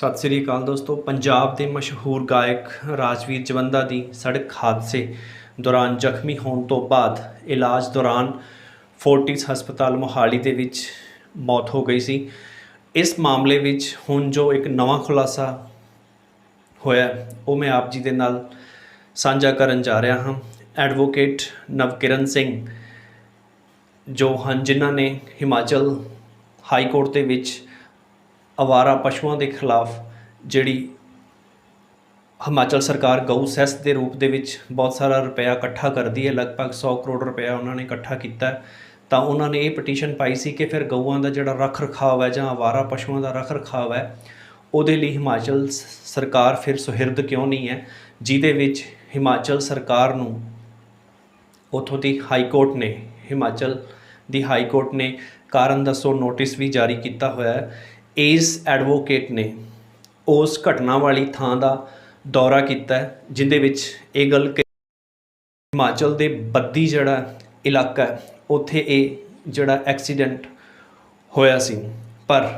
ਸਤਿ ਸ੍ਰੀ ਅਕਾਲ ਦੋਸਤੋ। ਪੰਜਾਬ ਦੇ ਮਸ਼ਹੂਰ ਗਾਇਕ ਰਾਜਵੀਰ ਜਵੰਦਾ ਦੀ ਸੜਕ ਹਾਦਸੇ ਦੌਰਾਨ ਜ਼ਖਮੀ ਹੋਣ ਤੋਂ ਬਾਅਦ ਇਲਾਜ ਦੌਰਾਨ ਫੋਰਟਿਸ ਹਸਪਤਾਲ ਮੋਹਾਲੀ ਦੇ ਵਿੱਚ ਮੌਤ ਹੋ ਗਈ ਸੀ। ਇਸ ਮਾਮਲੇ ਵਿੱਚ ਹੁਣ ਜੋ ਇੱਕ ਨਵਾਂ ਖੁਲਾਸਾ ਹੋਇਆ, ਉਹ ਮੈਂ ਆਪ ਜੀ ਦੇ ਨਾਲ ਸਾਂਝਾ ਕਰਨ ਜਾ ਰਿਹਾ ਹਾਂ। ਐਡਵੋਕੇਟ ਨਵਕਿਰਨ ਸਿੰਘ, ਜੋ ਹਨ, ਜਿਨ੍ਹਾਂ ਨੇ ਹਿਮਾਚਲ ਹਾਈ ਕੋਰਟ ਦੇ ਵਿੱਚ ਅਵਾਰਾ ਪਸ਼ੂਆਂ ਦੇ ਖਿਲਾਫ ਜਿਹੜੀ ਹਿਮਾਚਲ ਸਰਕਾਰ ਗਊ ਸੈਸ ਦੇ ਰੂਪ ਦੇ ਵਿੱਚ ਬਹੁਤ ਸਾਰਾ ਰੁਪਇਆ ਇਕੱਠਾ ਕਰਦੀ ਹੈ, ਲਗਭਗ 100 ਕਰੋੜ ਰੁਪਇਆ ਉਹਨਾਂ ਨੇ ਇਕੱਠਾ ਕੀਤਾ ਤਾਂ ਉਹਨਾਂ ਨੇ ਇਹ ਪਟੀਸ਼ਨ ਪਾਈ ਸੀ ਕਿ ਫਿਰ ਗਊਆਂ ਦਾ ਜਿਹੜਾ ਰੱਖ ਰਖਾਵ ਹੈ ਜਾਂ ਅਵਾਰਾ ਪਸ਼ੂਆਂ ਦਾ ਰੱਖ ਰਖਾਵ ਹੈ, ਉਹਦੇ ਲਈ ਹਿਮਾਚਲ ਸਰਕਾਰ ਫਿਰ ਸੁਹਿਰਦ ਕਿਉਂ ਨਹੀਂ ਹੈ? ਜਿਹਦੇ ਵਿੱਚ ਹਿਮਾਚਲ ਸਰਕਾਰ ਨੂੰ ਉਥੋਂ ਦੀ ਹਾਈ ਕੋਰਟ ਨੇ, ਹਿਮਾਚਲ ਦੀ ਹਾਈ ਕੋਰਟ ਨੇ ਕਾਰਨ ਦੱਸੋ ਨੋਟਿਸ ਵੀ ਜਾਰੀ ਕੀਤਾ ਹੋਇਆ ਹੈ। ਇਸ ਐਡਵੋਕੇਟ ਨੇ ਉਸ ਘਟਨਾ ਵਾਲੀ ਥਾਂ ਦਾ ਦੌਰਾ ਕੀਤਾ ਹੈ, ਜਿੰਦੇ ਵਿੱਚ ਇਹ ਗੱਲ ਕਹੀ ਹਿਮਾਚਲ ਦੇ ਬੱਦੀ ਜਿਹੜਾ ਇਲਾਕਾ ਹੈ, ਉੱਥੇ ਇਹ ਜਿਹੜਾ ਐਕਸੀਡੈਂਟ ਹੋਇਆ ਸੀ। ਪਰ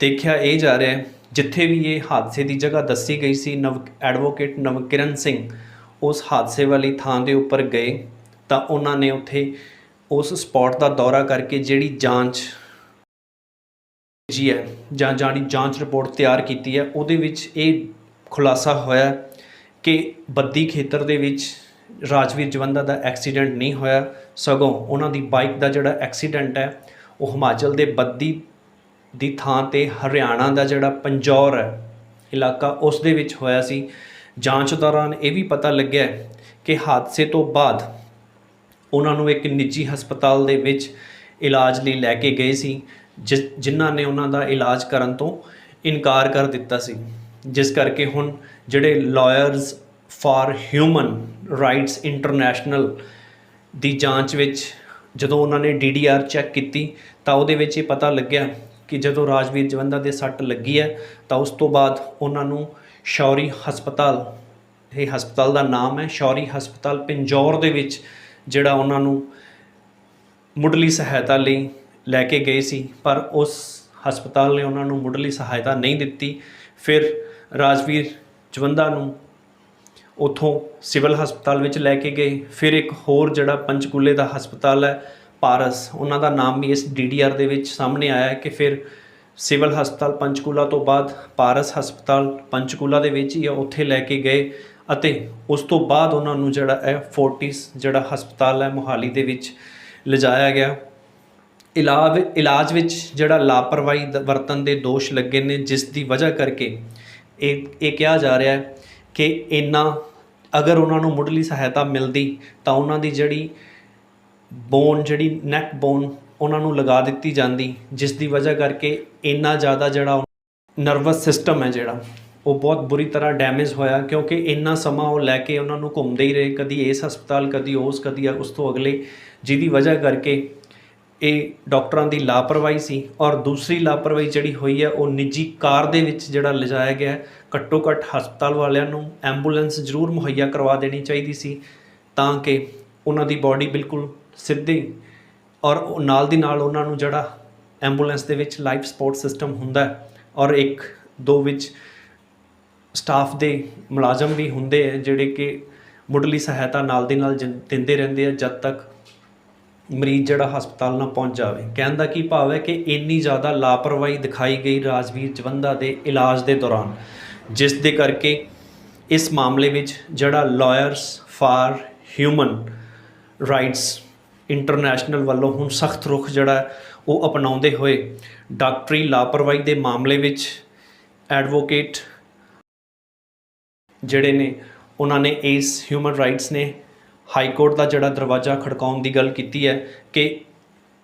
ਦੇਖਿਆ ਇਹ ਜਾ ਰਿਹਾ ਜਿੱਥੇ ਵੀ ਇਹ ਹਾਦਸੇ ਦੀ ਜਗ੍ਹਾ ਦੱਸੀ ਗਈ ਸੀ, ਨਵ ਐਡਵੋਕੇਟ ਨਵਕਿਰਨ ਸਿੰਘ ਉਸ ਹਾਦਸੇ ਵਾਲੀ ਥਾਂ ਦੇ ਉੱਪਰ ਗਏ ਤਾਂ ਉਹਨਾਂ ਨੇ ਉੱਥੇ ਉਸ ਸਪੌਟ ਦਾ ਦੌਰਾ ਕਰਕੇ ਜਿਹੜੀ ਜਾਂਚ ਜੀ ਹੈ, ਜਾਂ ਜਾਣੀ ਜਾਂਚ ਰਿਪੋਰਟ ਤਿਆਰ ਕੀਤੀ ਹੈ, ਉਹਦੇ ਵਿੱਚ ਇਹ ਖੁਲਾਸਾ ਹੋਇਆ ਕਿ ਬੱਦੀ ਖੇਤਰ ਦੇ ਵਿੱਚ ਰਾਜਵੀਰ ਜਵੰਦਾ ਦਾ ਐਕਸੀਡੈਂਟ ਨਹੀਂ ਹੋਇਆ, ਸਗੋਂ ਉਹਨਾਂ ਦੀ ਬਾਈਕ ਦਾ ਜਿਹੜਾ ਐਕਸੀਡੈਂਟ ਹੈ, ਉਹ ਹਿਮਾਚਲ ਦੇ ਬੱਦੀ ਦੀ ਥਾਂ ਤੇ ਹਰਿਆਣਾ ਦਾ ਜਿਹੜਾ ਪੰਜੌਰ ਹੈ, ਇਲਾਕਾ ਉਸ ਦੇ ਵਿੱਚ ਹੋਇਆ ਸੀ। ਜਾਂਚ ਦੌਰਾਨ ਇਹ ਵੀ ਪਤਾ ਲੱਗਿਆ ਕਿ ਹਾਦਸੇ ਤੋਂ ਬਾਅਦ ਉਹਨਾਂ ਨੂੰ ਇੱਕ ਨਿੱਜੀ ਹਸਪਤਾਲ ਦੇ ਵਿੱਚ ਇਲਾਜ ਲਈ ਲੈ ਕੇ ਗਏ ਸੀ। ਜਿਨ੍ਹਾਂ ਨੇ ਉਹਨਾਂ ਦਾ ਇਲਾਜ ਕਰਨ ਤੋਂ ਇਨਕਾਰ ਕਰ ਦਿੱਤਾ ਸੀ। ਜਿਸ ਕਰਕੇ ਹੁਣ ਜਿਹੜੇ lawyers for human rights international ਦੀ ਜਾਂਚ ਵਿੱਚ ਜਦੋਂ ਉਹਨਾਂ ਨੇ ਡੀਡੀਆਰ ਚੈੱਕ ਕੀਤੀ, ਤਾਂ ਉਹਦੇ ਵਿੱਚ ਇਹ ਪਤਾ ਲੱਗਿਆ ਕਿ ਜਦੋਂ ਰਾਜਵੀਰ ਜਵੰਦਾ ਦੇ ਸੱਟ ਲੱਗੀ ਹੈ, ਤਾਂ ਉਸ ਤੋਂ ਬਾਅਦ ਉਹਨਾਂ ਨੂੰ ਸ਼ੌਰੀ ਹਸਪਤਾਲ, ਇਹ ਹਸਪਤਾਲ ਦਾ ਨਾਮ ਹੈ, ਸ਼ੌਰੀ ਹਸਪਤਾਲ ਪਿੰਜੌਰ ਦੇ ਵਿੱਚ ਜਿਹੜਾ ਉਹਨਾਂ ਨੂੰ ਮੁੱਢਲੀ ਸਹਾਇਤਾ ਲਈ ਲੈ ਕੇ ਗਏ ਸੀ, ਪਰ ਉਸ ਹਸਪਤਾਲ ਨੇ ਉਹਨਾਂ ਨੂੰ ਮੁੱਢਲੀ ਸਹਾਇਤਾ ਨਹੀਂ ਦਿੱਤੀ। ਫਿਰ ਰਾਜਵੀਰ ਜਵੰਦਾ ਨੂੰ ਉਥੋਂ ਸਿਵਲ ਹਸਪਤਾਲ ਵਿੱਚ ਲੈ ਕੇ ਗਏ। ਫਿਰ ਇੱਕ ਹੋਰ ਜਿਹੜਾ ਪੰਚਕੂਲੇ ਦਾ ਹਸਪਤਾਲ ਹੈ, ਪਾਰਸ, ਉਹਨਾਂ ਦਾ ਨਾਮ ਵੀ ਇਸ ਡੀਡੀਆਰ ਦੇ ਵਿੱਚ ਸਾਹਮਣੇ ਆਇਆ ਹੈ ਕਿ ਫਿਰ ਸਿਵਲ ਹਸਪਤਾਲ ਪੰਚਕੂਲਾ ਤੋਂ ਬਾਅਦ ਪਾਰਸ ਹਸਪਤਾਲ ਪੰਚਕੂਲਾ ਦੇ ਵਿੱਚ ਹੀ ਉੱਥੇ ਲੈ ਕੇ ਗਏ ਅਤੇ ਉਸ ਤੋਂ ਬਾਅਦ ਉਹਨਾਂ ਨੂੰ ਜਿਹੜਾ ਹੈ ਫੋਰਟਿਸ ਜਿਹੜਾ ਹਸਪਤਾਲ ਹੈ, ਮੋਹਾਲੀ ਦੇ ਵਿੱਚ ਲਿਜਾਇਆ ਗਿਆ। ਇਲਾਜ ਇਲਾਜ ਵਿੱਚ ਜਿਹੜਾ ਲਾਪਰਵਾਹੀ ਦ- ਵਰਤਨ ਦੇ ਦੋਸ਼ ਲੱਗੇ ਨੇ, ਜਿਸ ਦੀ ਵਜ੍ਹਾ ਕਰਕੇ ਇਹ ਇਹ ਕਿਹਾ ਜਾ ਰਿਹਾ ਹੈ ਕਿ ਇੰਨਾ ਅਗਰ ਉਹਨਾਂ ਨੂੰ ਮੁੱਢਲੀ ਸਹਾਇਤਾ ਮਿਲਦੀ, ਤਾਂ ਉਹਨਾਂ ਦੀ ਜਿਹੜੀ ਬੋਨ, ਜਿਹੜੀ ਨੈਕ ਬੋਨ ਉਹਨਾਂ ਨੂੰ ਲਗਾ ਦਿੱਤੀ ਜਾਂਦੀ, ਜਿਸ ਦੀ ਵਜ੍ਹਾ ਕਰਕੇ ਇੰਨਾ ਜ਼ਿਆਦਾ ਜਿਹੜਾ ਨਰਵਸ ਸਿਸਟਮ ਹੈ ਜਿਹੜਾ, ਉਹ ਬਹੁਤ ਬੁਰੀ ਤਰ੍ਹਾਂ ਡੈਮੇਜ ਹੋਇਆ, ਕਿਉਂਕਿ ਇੰਨਾ ਸਮਾਂ ਉਹ ਲੈ ਕੇ ਉਹਨਾਂ ਨੂੰ ਘੁੰਮਦੇ ਹੀ ਰਹੇ, ਕਦੀ ਇਸ ਹਸਪਤਾਲ, ਕਦੀ ਉਸ ਕਦੀ ਉਸ ਤੋਂ ਅਗਲੇ, ਜਿਹਦੀ ਵਜ੍ਹਾ ਕਰਕੇ ਇਹ ਡਾਕਟਰਾਂ ਦੀ ਲਾਪਰਵਾਹੀ ਸੀ ਔਰ ਦੂਸਰੀ ਲਾਪਰਵਾਹੀ ਜਿਹੜੀ ਹੋਈ ਹੈ, ਉਹ ਨਿੱਜੀ ਕਾਰ ਦੇ ਵਿੱਚ ਜਿਹੜਾ ਲਿਜਾਇਆ ਗਿਆ ਘੱਟੋ ਘੱਟ ਹਸਪਤਾਲ ਵਾਲਿਆਂ ਨੂੰ ਐਂਬੂਲੈਂਸ ਜ਼ਰੂਰ ਮੁਹੱਈਆ ਕਰਵਾ ਦੇਣੀ ਚਾਹੀਦੀ ਸੀ ਤਾਂ ਕਿ ਉਹਨਾਂ ਦੀ ਬਾਡੀ ਬਿਲਕੁਲ ਸਿੱਧੀ ਔਰ ਨਾਲ ਦੀ ਨਾਲ ਉਹਨਾਂ ਨੂੰ ਜਿਹੜਾ ਐਂਬੂਲੈਂਸ ਦੇ ਵਿੱਚ ਲਾਈਫ ਸਪੋਰਟ ਸਿਸਟਮ ਹੁੰਦਾ ਔਰ ਇੱਕ ਦੋ ਵਿੱਚ ਸਟਾਫ ਦੇ ਮੁਲਾਜ਼ਮ ਵੀ ਹੁੰਦੇ ਆ ਜਿਹੜੇ ਕਿ ਮੁੱਢਲੀ ਸਹਾਇਤਾ ਨਾਲ ਦੀ ਨਾਲ ਜਿ- ਦਿੰਦੇ ਰਹਿੰਦੇ ਆ ਜਦ ਤੱਕ ਮਰੀਜ਼ ਜਿਹੜਾ ਹਸਪਤਾਲ ਨਾ ਪਹੁੰਚ ਜਾਵੇ। ਕਹਿਣ ਦਾ ਕੀ ਭਾਵ ਹੈ ਕਿ ਇੰਨੀ ਜ਼ਿਆਦਾ ਲਾਪਰਵਾਹੀ ਦਿਖਾਈ ਗਈ ਰਾਜਵੀਰ ਜਵੰਦਾ ਦੇ ਇਲਾਜ ਦੇ ਦੌਰਾਨ, ਜਿਸ ਦੇ ਕਰਕੇ ਇਸ ਮਾਮਲੇ ਵਿੱਚ ਜਿਹੜਾ lawyers for human rights international ਵੱਲੋਂ ਹੁਣ ਸਖਤ ਰੁਖ ਜਿਹੜਾ ਉਹ ਅਪਣਾਉਂਦੇ ਹੋਏ ਡਾਕਟਰੀ ਲਾਪਰਵਾਹੀ ਦੇ ਮਾਮਲੇ ਵਿੱਚ ਐਡਵੋਕੇਟ ਜਿਹੜੇ ਨੇ, ਉਹਨਾਂ ਨੇ ਇਸ ਹਿਊਮਨ ਰਾਈਟਸ ਨੇ ਹਾਈ ਕੋਰਟ ਦਾ ਜਿਹੜਾ ਦਰਵਾਜ਼ਾ ਖੜਕਾਉਣ ਦੀ ਗੱਲ ਕੀਤੀ ਹੈ ਕਿ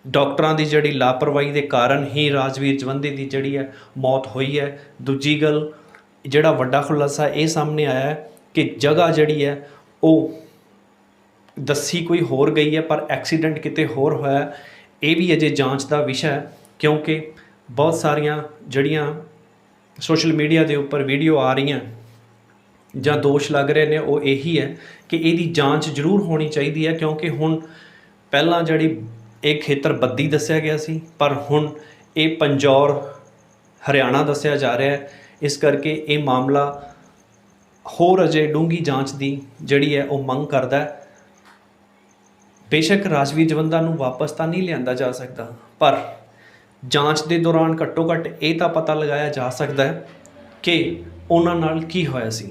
ਡਾਕਟਰਾਂ ਦੀ ਜਿਹੜੀ ਲਾਪਰਵਾਹੀ ਦੇ ਕਾਰਨ ਹੀ ਰਾਜਵੀਰ ਜਵੰਦੇ ਦੀ ਜਿਹੜੀ ਹੈ ਮੌਤ ਹੋਈ ਹੈ। ਦੂਜੀ ਗੱਲ, ਜਿਹੜਾ ਵੱਡਾ ਖੁਲਾਸਾ ਇਹ ਸਾਹਮਣੇ ਆਇਆ ਹੈ ਕਿ ਜਗ੍ਹਾ ਜਿਹੜੀ ਹੈ ਉਹ ਦੱਸੀ ਕੋਈ ਹੋਰ ਗਈ ਹੈ, ਪਰ ਐਕਸੀਡੈਂਟ ਕਿਤੇ ਹੋਰ ਹੋਇਆ ਇਹ ਵੀ ਅਜੇ ਜਾਂਚ ਦਾ ਵਿਸ਼ਾ ਹੈ, ਕਿਉਂਕਿ ਬਹੁਤ ਸਾਰੀਆਂ ਜਿਹੜੀਆਂ ਸੋਸ਼ਲ ਮੀਡੀਆ ਦੇ ਉੱਪਰ ਵੀਡੀਓ ਆ ਰਹੀਆਂ ਜਾਂ ਦੋਸ਼ ਲੱਗ ਰਹੇ ਨੇ, ਉਹ ਇਹੀ ਹੈ ਕਿ ਇਹਦੀ ਜਾਂਚ ਜ਼ਰੂਰ ਹੋਣੀ ਚਾਹੀਦੀ ਹੈ, ਕਿਉਂਕਿ ਹੁਣ ਪਹਿਲਾਂ ਜਿਹੜੀ ਇਹ ਖੇਤਰ ਬੱਦੀ ਦੱਸਿਆ ਗਿਆ ਸੀ, ਪਰ ਹੁਣ ਇਹ ਪੰਜੌਰ, ਹਰਿਆਣਾ ਦੱਸਿਆ ਜਾ ਰਿਹਾ ਹੈ। ਇਸ ਕਰਕੇ ਇਹ ਮਾਮਲਾ ਹੋਰ ਅਜੇ ਡੂੰਗੀ ਜਾਂਚ ਦੀ ਜਿਹੜੀ ਹੈ, ਉਹ ਮੰਗ ਕਰਦਾ ਹੈ। ਬੇਸ਼ੱਕ ਰਾਜਵੀਰ ਜਵੰਦਾ ਨੂੰ ਵਾਪਸ ਤਾਂ ਨਹੀਂ ਲਿਆਂਦਾ ਜਾ ਸਕਦਾ, ਪਰ ਜਾਂਚ ਦੇ ਦੌਰਾਨ ਘੱਟੋ ਘੱਟ ਇਹ ਤਾਂ ਪਤਾ ਲਗਾਇਆ ਜਾ ਸਕਦਾ ਹੈ ਕਿ ਉਹਨਾਂ ਨਾਲ ਕੀ ਹੋਇਆ ਸੀ।